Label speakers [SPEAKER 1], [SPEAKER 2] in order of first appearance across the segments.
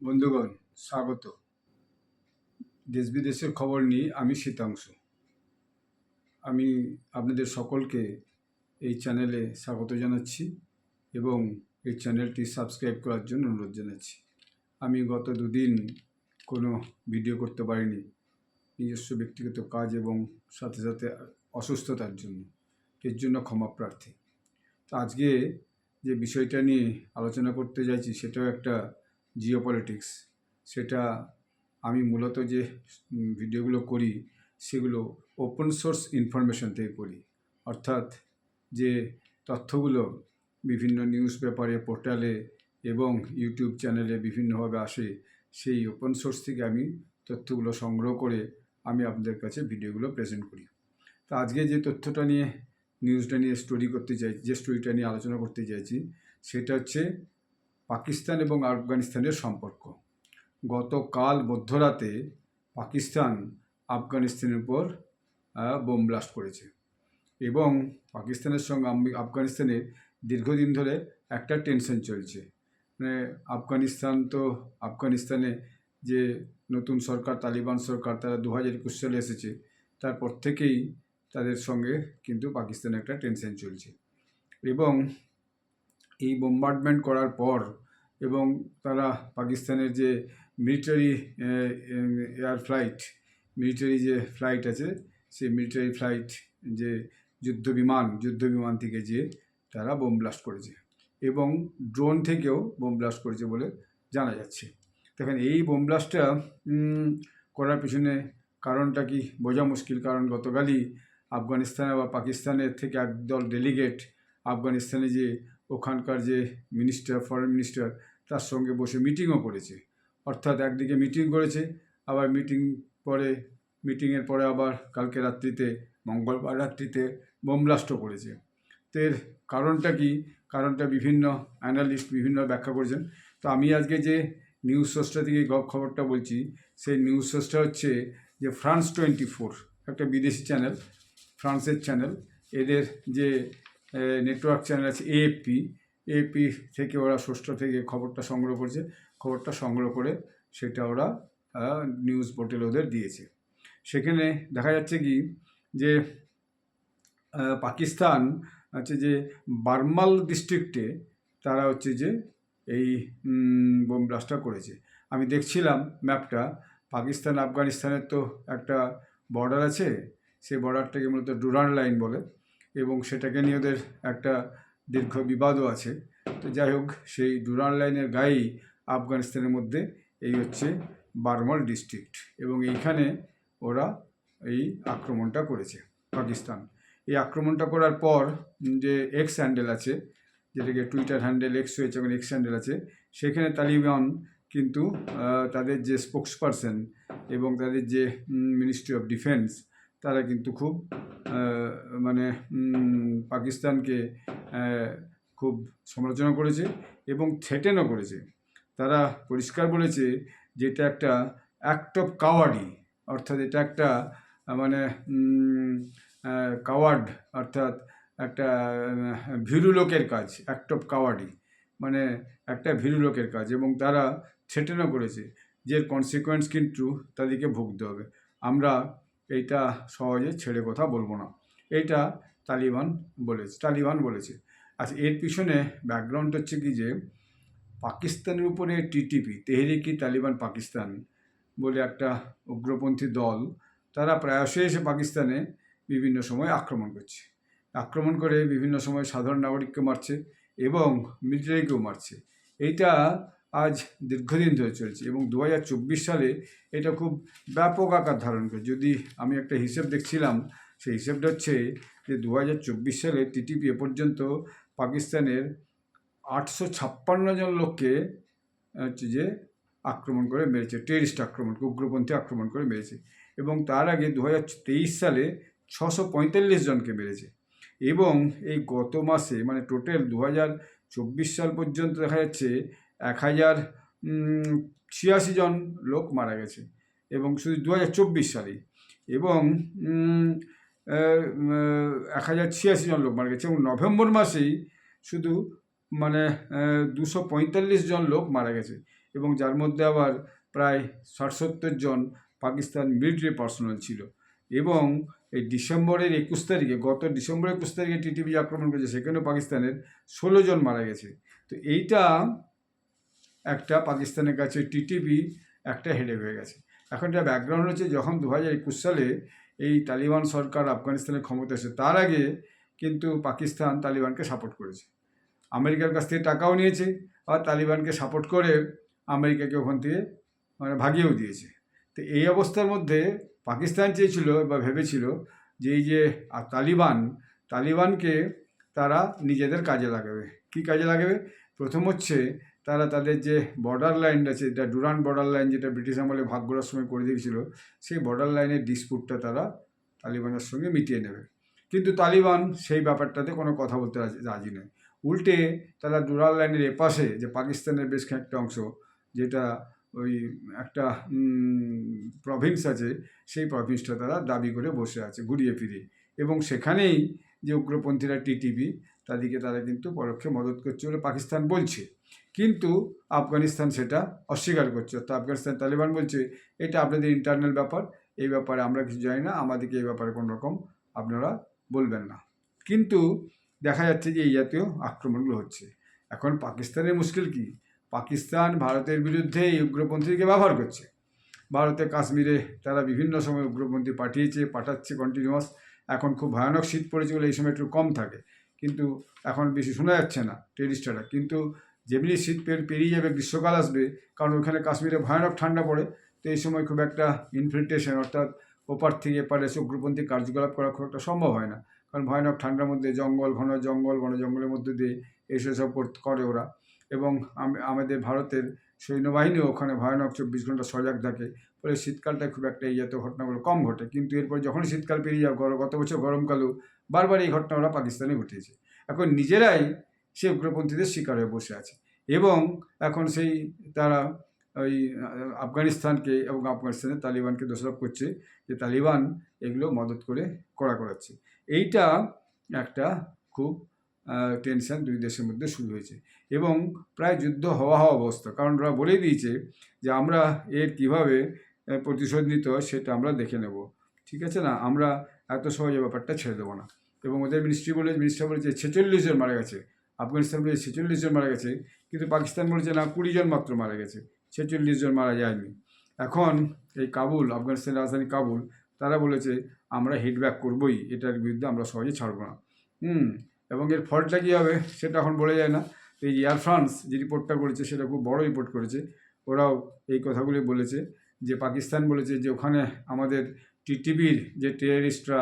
[SPEAKER 1] বন্ধুগণ, স্বাগত। দেশ বিদেশের খবর নিয়ে আমি শীতাংশু। আমি আপনাদের সকলকে এই চ্যানেলে স্বাগত জানাচ্ছি এবং এই চ্যানেলটি সাবস্ক্রাইব করার জন্য অনুরোধ জানাচ্ছি। আমি গত দুদিন কোনো ভিডিও করতে পারিনি। নিজস্ব ব্যক্তিগত কাজ এবং সাথে সাথে অসুস্থতার জন্য। এর জন্য ক্ষমা প্রার্থী। তো আজকে যে বিষয়টা নিয়ে আলোচনা করতে চাইছি সেটাও একটা জিও পলিটিক্স সেটা আমি মূলত যে ভিডিওগুলো করি, সেগুলো ওপেন সোর্স ইনফরমেশন থেকে করি। অর্থাৎ যে তথ্যগুলো বিভিন্ন নিউজ পেপারে পোর্টালে এবং ইউটিউব চ্যানেলে বিভিন্নভাবে আসে, সেই ওপেন সোর্স থেকে আমি তথ্যগুলো সংগ্রহ করে আমি আপনাদের কাছে ভিডিওগুলো প্রেজেন্ট করি। তো আজকে যে তথ্যটা নিয়ে নিউজটা নিয়ে স্টোরি করতে চাই, যে স্টোরিটা নিয়ে আলোচনা করতে চাইছি, সেটা হচ্ছে পাকিস্তান এবং আফগানিস্তানের সম্পর্ক। গতকাল মধ্যরাতে পাকিস্তান আফগানিস্তানের উপর বোম ব্লাস্ট করেছে এবং পাকিস্তানের সঙ্গে আফগানিস্তানের দীর্ঘদিন ধরে একটা টেনশন চলছে। মানে আফগানিস্তান তো, আফগানিস্তানে যে নতুন সরকার, তালিবান সরকার, তারা দু হাজার একুশ সালে এসেছে, তারপর থেকেই তাদের সঙ্গে কিন্তু পাকিস্তানে একটা টেনশন চলছে এবং এই বোম্বার্ডমেন্ট করার পর এবং তারা পাকিস্তানের যে মিলিটারি এয়ার ফ্লাইট মিলিটারি যে ফ্লাইট আছে, সেই মিলিটারি ফ্লাইট যে যুদ্ধ বিমান যুদ্ধ বিমান থেকে যে তারা বোম ব্লাস্ট করেছে এবং ড্রোন থেকেও বোম ব্লাস্ট করেছে বলে জানা যাচ্ছে। দেখেন, এই বোম ব্লাস্টটা করার পিছনে কারণটা কি? বোঝা মুশকিল, কারণ গতকালই আফগানিস্তানে বা পাকিস্তানের থেকে একদল ডেলিগেট আফগানিস্তানে যে ওখানকার যে মিনিস্টার ফরেন মিনিস্টার তার সঙ্গে বসে মিটিংও করেছে। অর্থাৎ একদিকে মিটিং করেছে, আবার মিটিং পরে মিটিংয়ের পরে আবার কালকে রাত্রিতে, মঙ্গলবার রাত্রিতে বোম ব্লাস্টও করেছে। তো এর কারণটা কি? কারণটা বিভিন্ন অ্যানালিস্ট বিভিন্ন ব্যাখ্যা করেছেন। তো আমি আজকে যে নিউজ সোর্সটা থেকে এই গ- খবরটা বলছি, সেই নিউজ সোর্সটা হচ্ছে যে ফ্রান্স টোয়েন্টি ফোর একটা বিদেশি চ্যানেল ফ্রান্সের চ্যানেল এদের যে নেটওয়ার্ক চ্যানেল আছে এএফপি এপি থেকে ওরা ষষ্ঠ থেকে খবরটা সংগ্রহ করেছে। খবরটা সংগ্রহ করে সেটা ওরা নিউজ পোর্টাল ওদের দিয়েছে। সেখানে দেখা যাচ্ছে কি যে পাকিস্তান হচ্ছে যে বার্মাল ডিস্ট্রিক্টে তারা হচ্ছে যে এই বোম ব্লাস্টটা করেছে। আমি দেখছিলাম ম্যাপটা পাকিস্তান আফগানিস্তানের তো একটা বর্ডার আছে, সেই বর্ডারটাকে মূলত ডুরান লাইন বলে। এবং সেটাকে নিয়ে ওদের একটা দীর্ঘ বিবাদও আছে। তো যাই হোক, সেই ডুরান লাইনের গায়েই আফগানিস্তানের মধ্যে এই হচ্ছে বার্মাল ডিস্ট্রিক্ট এবং এইখানে ওরা এই আক্রমণটা করেছে পাকিস্তান। এই আক্রমণটা করার পর যে এক্স হ্যান্ডেল আছে, যেটাকে টুইটার হ্যান্ডেল এক্স হয়েছে এবং এক্স হ্যান্ডেল আছে, সেখানে তালিবান কিন্তু তাদের যে স্পোক্স পারসন এবং তাদের যে মিনিস্ট্রি অফ ডিফেন্স তারা কিন্তু খুব মানে পাকিস্তানকে খুব সমালোচনা করেছে এবং থ্রেটেনও করেছে। তারা পরিষ্কার বলেছে যে এটা একটা অ্যাক্ট অফ কাওয়ার্ডি অর্থাৎ এটা একটা মানে কাওয়ার্ড অর্থাৎ একটা ভীরু লোকের কাজ অ্যাক্ট অফ কাওয়ার্ডি মানে একটা ভীরু লোকের কাজ এবং তারা থ্রেটেনও করেছে যে কনসিকোয়েন্স কিন্তু তাদেরকে ভুগতে হবে। আমরা এইটা সহজে ছেড়ে কথা বলব না। এইটা তালিবান বলেছে তালিবান বলেছে। আচ্ছা এর পিছনে ব্যাকগ্রাউন্ড হচ্ছে কি যে, পাকিস্তানের উপরে টিটিপি, তেহরিকি তালিবান পাকিস্তান বলে একটা উগ্রপন্থী দল, তারা প্রায়শই এসে পাকিস্তানে বিভিন্ন সময় আক্রমণ করছে। আক্রমণ করে বিভিন্ন সময় সাধারণ নাগরিককে মারছে এবং মিলিটারিকেও মারছে। এইটা আজ দীর্ঘদিন ধরে চলছে এবং দু হাজার চব্বিশ সালে এটা খুব ব্যাপক আকার ধারণ করে। যদি আমি একটা হিসেব দেখছিলাম, সেই হিসেবটা হচ্ছে যে দু হাজার চব্বিশ সালে টিটিপি এ পর্যন্ত পাকিস্তানের আটশো ছাপ্পান্ন জন লোককে হচ্ছে যে আক্রমণ করে মেরেছে টেরিস্ট আক্রমণ, উগ্রপন্থী আক্রমণ করে মেরেছে এবং তার আগে দু হাজার তেইশ সালে ছশো পঁয়তাল্লিশ জনকে মেরেছে এবং এই গত মাসে মানে টোটাল দু সাল পর্যন্ত দেখা যাচ্ছে এক হাজার ছিয়াশি জন লোক মারা গেছে এবং শুধু দু হাজার চব্বিশ সালেই এবং এক হাজার ছিয়াশি জন লোক মারা গেছে এবং নভেম্বর মাসেই শুধু মানে দুশো পঁয়তাল্লিশ জন লোক মারা গেছে এবং যার মধ্যে আবার প্রায় ষাট সত্তর জন পাকিস্তান মিলিটারি পার্সোনাল ছিল এবং এই ডিসেম্বরের একুশ তারিখে, গত ডিসেম্বর একুশ তারিখে টিটিপি আক্রমণ করেছে, সেখানেও পাকিস্তানের ষোলো জন মারা গেছে। তো এইটা একটা পাকিস্তানের কাছে টিটিপি একটা হেডে হয়ে গেছে। এখন যা ব্যাকগ্রাউন্ড হচ্ছে যখন দু হাজার একুশ সালে এই তালিবান সরকার আফগানিস্তানের ক্ষমতা এসে, তার আগে কিন্তু পাকিস্তান তালিবানকে সাপোর্ট করেছে। আমেরিকার কাছ থেকে টাকাও নিয়েছে আর তালিবানকে সাপোর্ট করে আমেরিকাকে ওখান থেকে মানে ভাগিয়েও দিয়েছে। তো এই অবস্থার মধ্যে পাকিস্তান চেয়েছিল বা ভেবেছিল যে এই যে তালিবান, তালিবানকে তারা নিজেদের কাজে লাগাবে। কি কাজে লাগাবে? প্রথম হচ্ছে তারা তাদের যে বর্ডার লাইন আছে, যেটা ডুরান বর্ডার লাইন যেটা ব্রিটিশ আমলে ভাগ করার সময় করে দিয়েছিল, সেই বর্ডার লাইনের ডিসপুটটা তারা তালিবানের সঙ্গে মিটিয়ে নেবে। কিন্তু তালিবান সেই ব্যাপারটাতে কোনো কথা বলতে রাজি- নয়। উল্টে তারা ডুরাল লাইনের এপাশে যে পাকিস্তানের বেশ কয়েকটা অংশ, যেটা ওই একটা প্রভিন্স আছে, সেই প্রভিন্সটা তারা দাবি করে বসে আছে, ঘুরিয়ে ফিরিয়ে। এবং সেখানেই যে উগ্রপন্থীরা টিটিভি তাদেরকে তারা কিন্তু পরোক্ষে মদত করছে বলে পাকিস্তান বলছে। কিন্তু আফগানিস্তান সেটা অস্বীকার করছে। অর্থাৎ আফগানিস্তান তালিবান বলছে, এটা আপনাদের ইন্টারনাল ব্যাপার, এই ব্যাপারে আমরা কিছু জানি না, আমাদেরকে এই ব্যাপারে কোনো রকম আপনারা বলবেন না। কিন্তু দেখা যাচ্ছে যে এই জাতীয় আক্রমণগুলো হচ্ছে। এখন পাকিস্তানের মুশকিল কি? পাকিস্তান ভারতের বিরুদ্ধে এই উগ্রপন্থীকে ব্যবহার করছে। ভারতে কাশ্মীরে তারা বিভিন্ন সময় উগ্রপন্থী পাঠিয়েছে, পাঠাচ্ছে কন্টিনিউয়াস এখন খুব ভয়ানক শীত পড়েছে বলে এই সময় একটু কম থাকে। কিন্তু এখন বেশি শোনা যাচ্ছে না টেরিস্টারা কিন্তু যেমনি শীত পের- পেরিয়ে যাবে, গ্রীষ্মকাল আসবে, কারণ ওখানে কাশ্মীরে ভয়ানক ঠান্ডা পড়ে, তো এই সময় খুব একটা ইনফিল্ট্রেশন অর্থাৎ ওপার থেকে এপারে উগ্রপন্থী কার্যকলাপ করা খুব একটা সম্ভব হয় না। কারণ ভয়ানক ঠান্ডার মধ্যে জঙ্গল, ঘন জঙ্গল, বন জঙ্গলের মধ্যে দিয়ে এসে সব করে ওরা। এবং আমাদের ভারতের সৈন্যবাহিনীও ওখানে ভয়ানক চব্বিশ ঘণ্টা সজাগ থাকে, ফলে শীতকালটা খুব একটা এই জাতীয় ঘটনাগুলো কম ঘটে। কিন্তু এরপর যখন শীতকাল পেরিয়ে যাও গত বছর গরমকালেও বারবার এই ঘটনা ওরা পাকিস্তানে ঘটিয়েছে। এখন নিজেরাই সে উগ্রপন্থীদের শিকার হয়ে বসে আছে। এবং এখন সেই তারা ওই আফগানিস্তানকে এবং আফগানিস্তানের তালিবানকে দোষারোপ করছে যে তালিবান এগুলো মদত করে করা করাচ্ছে। এইটা একটা খুব টেনশন দুই দেশের মধ্যে শুরু হয়েছে। এবং প্রায় যুদ্ধ হওয়া হওয়া অবস্থা। কারণ ওরা বলেই দিয়েছে যে আমরা এর কীভাবে প্রতিশোধ নিতে হয় সেটা আমরা দেখে নেব। ঠিক আছে না? আমরা এত সহজে ব্যাপারটা ছেড়ে দেবো না। এবং ওদের মিনিস্ট্রি বলে মিনিস্টার বলেছে ছেচল্লিশ জন মারা গেছে। আফগানিস্তান বলেছে ছেচল্লিশ জন মারা গেছে, কিন্তু পাকিস্তান বলেছে না, কুড়ি জন মাত্র মারা গেছে, ছেচল্লিশ জন মারা যায়নি। এখন এই কাবুল আফগানিস্তানের রাজধানী কাবুল, তারা বলেছে, আমরা হিটব্যাক করবই, এটার বিরুদ্ধে আমরা সহজে ছাড়বো না। হুম, এবং এর ফলটা কী হবে সেটা এখন বলা যায় না। এই এয়ার ফ্রান্স যে রিপোর্টটা করেছে, সেটা খুব বড় রিপোর্ট করেছে। ওরাও এই কথাগুলি বলেছে যে, পাকিস্তান বলেছে যে, ওখানে আমাদের টিটিভির যে টেররিস্টরা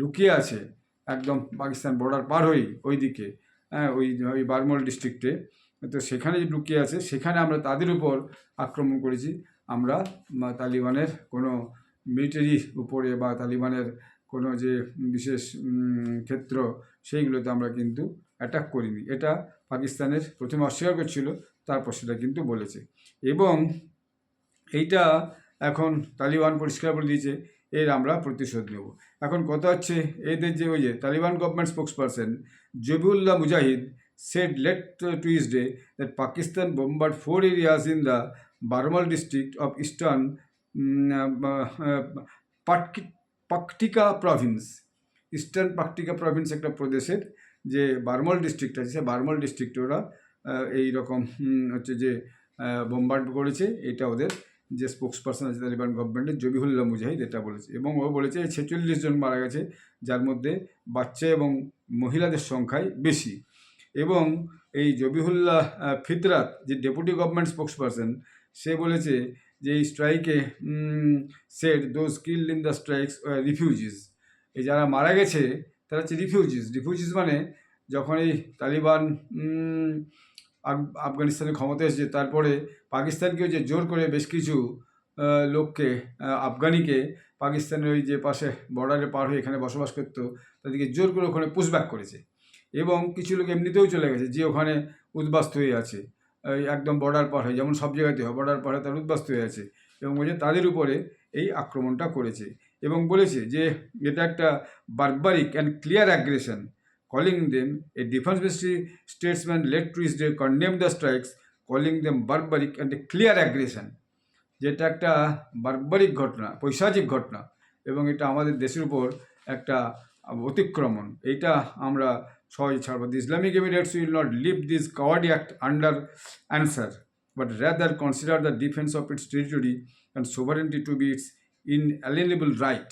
[SPEAKER 1] লুকিয়ে আছে, একদম পাকিস্তান বর্ডার পার হই ওই দিকে ওই ওই বারমল ডিস্ট্রিক্টে তো সেখানে যে লুকিয়ে আছে, সেখানে আমরা তাদের উপর আক্রমণ করেছি। আমরা তালিবানের কোনো মিলিটারি উপরে বা তালিবানের কোনো যে বিশেষ ক্ষেত্র, সেইগুলোতে আমরা কিন্তু অ্যাটাক করিনি। এটা পাকিস্তানের প্রথমে অস্বীকার করছিল তারপর সেটা কিন্তু বলেছে। এবং এইটা এখন তালিবান পরিষ্কার বলে দিয়েছে। এর আমরা প্রতিশোধ নেব এখন কথা হচ্ছে এদের যে ওই যে Taliban government spokesperson Zabiullah Mujahid late uh, Tuesday that Pakistan bombarded four areas in the Barmal district of eastern Paktika province. Eastern Paktika province একটা প্রদেশের যে বারমল ডিস্ট্রিক্ট আছে সে বারমল ডিস্ট্রিক্টে ওরা এই রকম হচ্ছে যে বোম্বার্ড করেছে এটা ওদের যে স্পোক্স পার্সন আছে তালিবান গভর্নমেন্টের জবিহুল্লাহ মুজাহিদ এটা বলেছে। এবং ও বলেছে ছেচল্লিশ জন মারা গেছে, যার মধ্যে বাচ্চা এবং মহিলাদের সংখ্যাই বেশি। এবং এই জবিহুল্লাহ ফিতরাত যে ডেপুটি গভর্নমেন্ট স্পোক্স পার্সন সে বলেছে যে এই স্ট্রাইকে said those killed in the strikes refugees এই যারা মারা গেছে, তারা হচ্ছে রিফিউজিস রিফিউজিস মানে যখন এই তালিবান আফগানিস্তানের ক্ষমতা এসেছে। তারপরে পাকিস্তানকেও যে জোর করে বেশ কিছু লোককে আফগানিকে পাকিস্তানের ওই যে পাশে বর্ডারে পার হয়ে এখানে বসবাস করতো, তাদেরকে জোর করে ওখানে পুশব্যাক করেছে। এবং কিছু লোক এমনিতেও চলে গেছে যে ওখানে উদ্বাস্ত হয়ে আছে। একদম বর্ডার পার হয়ে, যেমন সব জায়গাতে হয় বর্ডার পার হয়ে তারা উদ্বাস্ত হয়ে আছে। এবং বলছে তাদের উপরে এই আক্রমণটা করেছে। এবং বলেছে যে এটা একটা barbaric and clear aggression calling them a defence ministry statesman late Tuesday condemn the strikes calling them barbaric and a clear aggression যেটা একটা বারবারিক ঘটনা, পৈশাচিক ঘটনা এবং এটা আমাদের দেশের উপর একটা অতিক্রমণ। এইটা আমরা সহজে ছাড়বো। The Islamic Emirates will not leave this cowardly act under answer but rather consider the defence of its territory and sovereignty to be its inalienable right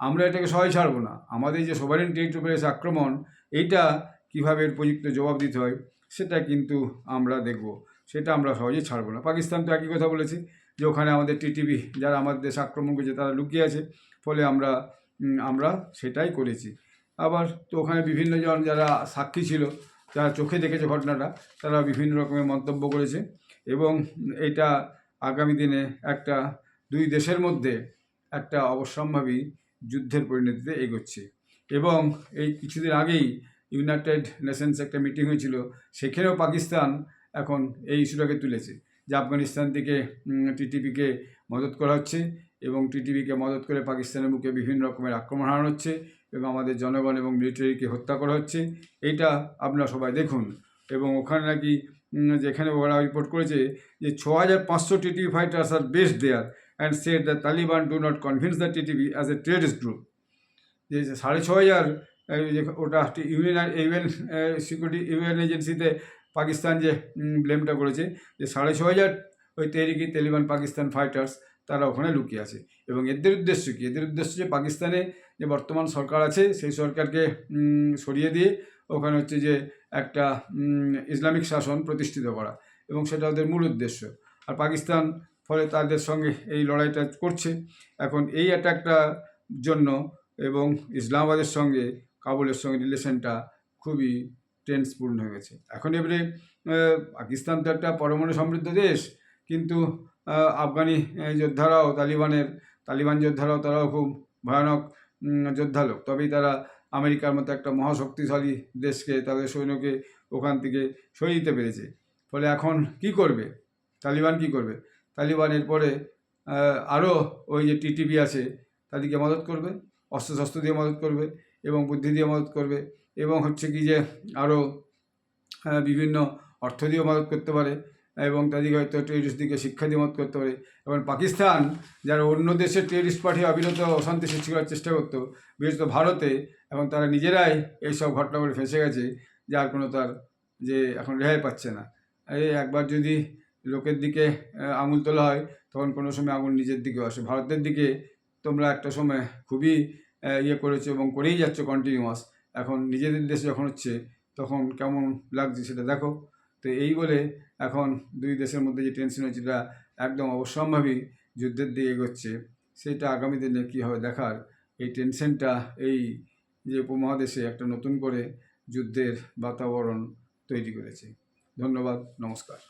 [SPEAKER 1] আমরা এটাকে সহজে ছাড়বো না। আমাদের যে সোভারেন টেরিটরি এসে আক্রমণ এইটা কীভাবে উপযুক্ত জবাব দিতে হয়, সেটা কিন্তু আমরা দেখব। সেটা আমরা সহজে ছাড়বো না। পাকিস্তান তো একই কথা বলেছে যে, ওখানে আমাদের টিটিভি যারা আমাদের দেশ আক্রমণ করেছে, তারা লুকিয়ে আছে। ফলে আমরা আমরা সেটাই করেছি। আবার তো ওখানে বিভিন্ন জন যারা সাক্ষী ছিল, যারা চোখে দেখেছে ঘটনাটা, তারা বিভিন্ন রকমের মন্তব্য করেছে। এবং এটা আগামী দিনে একটা, দুই দেশের মধ্যে একটা অবশ্যম্ভাবী যুদ্ধের পরিণতিতে এগোচ্ছে। এবং এই কিছুদিন আগেই ইউনাইটেড নেশনস একটা মিটিং হয়েছিল, সেখানেও পাকিস্তান এখন এই ইস্যুটাকে তুলেছে যে আফগানিস্তান থেকে টিটিপিকে মদত করা হচ্ছে এবং টিটিপিকে মদত করে পাকিস্তানের বুকে বিভিন্ন রকমের আক্রমণ হারানো হচ্ছে এবং আমাদের জনগণ এবং মিলিটারিকে হত্যা করা হচ্ছে। এটা আপনারা সবাই দেখুন এবং ওখানে নাকি যেখানে ওরা রিপোর্ট করেছে যে ছ হাজার পাঁচশো TTV fighters R based there and said the Taliban do not convince the TTV as a terrorist group যে সাড়ে ছ হাজার ওটা ইউএন ইউএন সিকিউরিটি, ইউএন এজেন্সিতে পাকিস্তান যে ব্লেমটা করেছে, যে সাড়ে ছ হাজার ওই তেহরিকি তালিবান পাকিস্তান ফাইটার্স তারা ওখানে লুকিয়ে আছে। এবং এদের উদ্দেশ্য কী? এদের উদ্দেশ্য যে পাকিস্তানে যে বর্তমান সরকার আছে, সেই সরকারকে সরিয়ে দিয়ে ওখানে হচ্ছে যে একটা ইসলামিক শাসন প্রতিষ্ঠিত করা। এবং সেটা ওদের মূল উদ্দেশ্য। আর পাকিস্তান ফলে তাদের সঙ্গে এই লড়াইটা করছে। এখন এই অ্যাটাকটা জন্য এবং ইসলামাবাদের সঙ্গে, কাবুলের সঙ্গে রিলেশনটা খুবই টেন্সপূর্ণ হয়ে গেছে। এখন এবারে পাকিস্তান তো একটা পরমাণু সমৃদ্ধ দেশ, কিন্তু আফগানি যোদ্ধারাও, তালিবানের, তালিবান যোদ্ধারাও, তারাও খুব ভয়ানক যোদ্ধা লোক তবেই তারা আমেরিকার মতো একটা মহাশক্তিশালী দেশকে, তাদের সৈন্যকে ওখান থেকে সরিয়ে দিতে পেরেছে। ফলে এখন কি করবে? তালিবান কি করবে? তালিবান এরপরে আরও ওই যে টিটিভি আছে, তাদেরকে মদত করবে। অস্ত্রশস্ত্র দিয়ে মদত করবে এবং বুদ্ধি দিয়ে মদত করবে এবং হচ্ছে কি যে আরও বিভিন্ন অর্থ দিয়েও মদত করতে পারে এবং তাদেরকে হয়তো টেরিস্টদিকে শিক্ষা দিয়ে মদত করতে পারে। এবং পাকিস্তান যারা অন্য দেশের টেরিস্ট পাঠিয়ে অবিরত অশান্তি সৃষ্টি করার চেষ্টা করতো, বিশেষত ভারতে, এবং তারা নিজেরাই এইসব ঘটনা করে ফেঁসে গেছে, যার কোনো তার যে এখন রেহাই পাচ্ছে না। এই একবার যদি লোকের দিকে আঙুল তোলা হয়, তখন কোনো সময় আঙুল নিজের দিকেও আসে, ভারতের দিকে তোমরা একটা সময় খুবই ইয়ে করেছ এবং করেই যাচ্ছ কন্টিনিউয়াস এখন নিজেদের দেশে যখন হচ্ছে, তখন কেমন লাগছে সেটা দেখো। তো এই বলে এখন দুই দেশের মধ্যে যে টেনশন হচ্ছে এটা একদম অবশ্যম্ভাবী যুদ্ধের দিকে এগোচ্ছে। সেটা আগামী দিনে কী হবে দেখার? এই টেনশনটা এই যে উপমহাদেশে একটা নতুন করে যুদ্ধের বাতাবরণ তৈরি করেছে। ধন্যবাদ, নমস্কার।